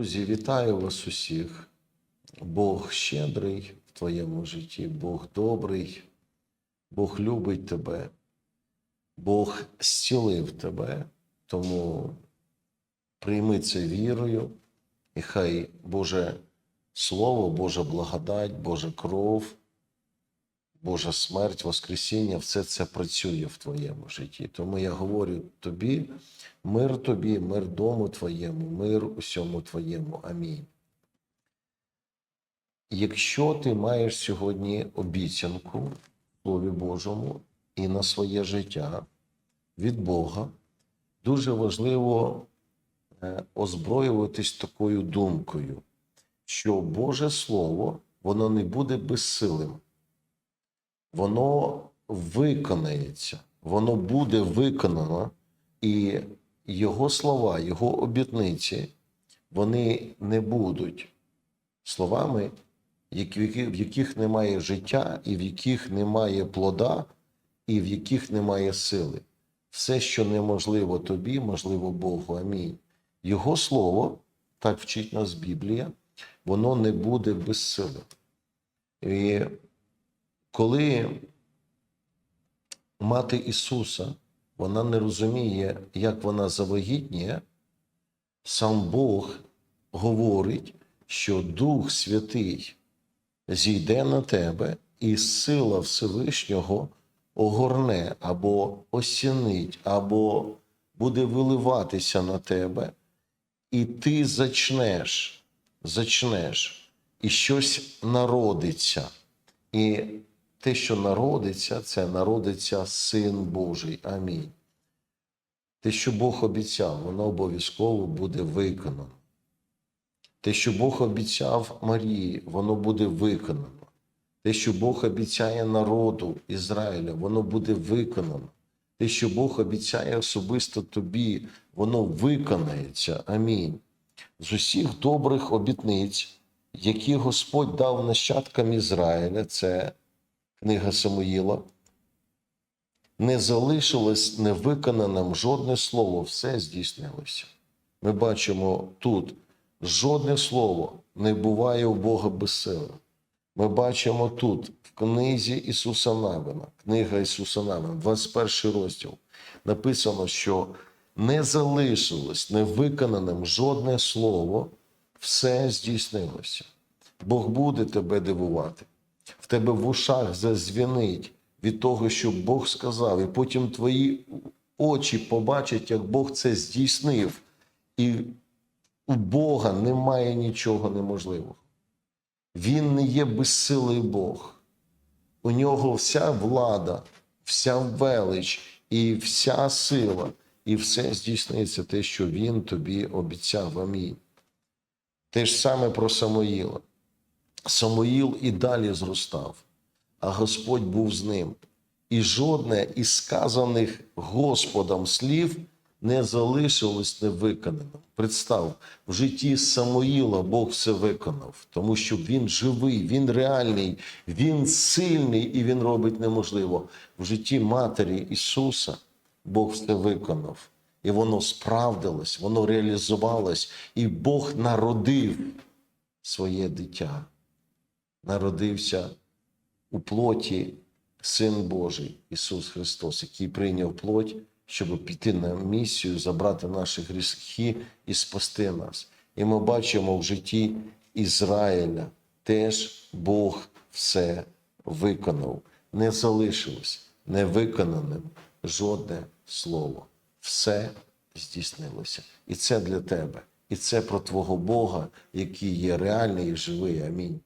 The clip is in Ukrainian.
Друзі, вітаю вас усіх. Бог щедрий в твоєму житті, Бог добрий, Бог любить тебе, Бог зцілив тебе, тому прийми це вірою, і хай Боже Слово, Божа благодать, Божа кров, Божа смерть, Воскресіння, все це працює в твоєму житті. Тому я говорю тобі, мир тобі, мир дому твоєму, мир усьому твоєму. Амінь. Якщо ти маєш сьогодні обіцянку Слові Божому і на своє життя від Бога, дуже важливо е, озброюватись такою думкою, що Боже Слово, воно не буде безсилим воно виконається, воно буде виконано, і його слова, його обітниці, вони не будуть словами, в яких немає життя, і в яких немає плода, і в яких немає сили. Все, що неможливо тобі, можливо Богу. Амінь. Його слово, так вчить нас Біблія, воно не буде без сили. І коли мати Ісуса, вона не розуміє, як вона завагітніє, сам Бог говорить, що Дух Святий зійде на тебе, і сила Всевишнього огорне або осінить, або буде виливатися на тебе, і ти зачнеш, зачнеш, і щось народиться. І те, що народиться, це народиться Син Божий. Амінь. Те, що Бог обіцяв, воно обов'язково буде виконано. Те, що Бог обіцяв Марії, воно буде виконано. Те, що Бог обіцяє народу Ізраїля, воно буде виконано. Те, що Бог обіцяє особисто тобі, воно виконається. Амінь. З усіх добрих обітниць, які Господь дав нащадкам Ізраїля, це книга Самуїла, не залишилось невиконаним жодне слово, все здійснилося. Ми бачимо тут жодне слово не буває у Бога без сили. Ми бачимо тут, в книзі Ісуса Навина, книга Ісуса Навина, 21 розділ, написано, що не залишилось невиконаним жодне слово, все здійснилося. Бог буде тебе дивувати. В тебе в ушах зазвінить від того, що Бог сказав, і потім твої очі побачать, як Бог це здійснив. І у Бога немає нічого неможливого. Він не є безсилий Бог. У нього вся влада, вся велич і вся сила, і все здійсниться те, що він тобі обіцяв. Амінь. Те ж саме про Самоїла. Самоїл і далі зростав, а Господь був з ним. І жодне із сказаних Господом слів не залишилось невиконаним. Представ, в житті Самоїла Бог все виконав, тому що він живий, він реальний, він сильний і він робить неможливо. В житті Матері Ісуса Бог все виконав. І воно справдилось, воно реалізувалось, і Бог народив своє дитя. Народився у плоті Син Божий Ісус Христос, який прийняв плоть, щоб піти на місію, забрати наші гріхи і спасти нас. І ми бачимо в житті Ізраїля теж Бог все виконав. Не залишилось невиконаним жодне слово. Все здійснилося. І це для тебе. І це про Твого Бога, який є реальний і живий. Амінь.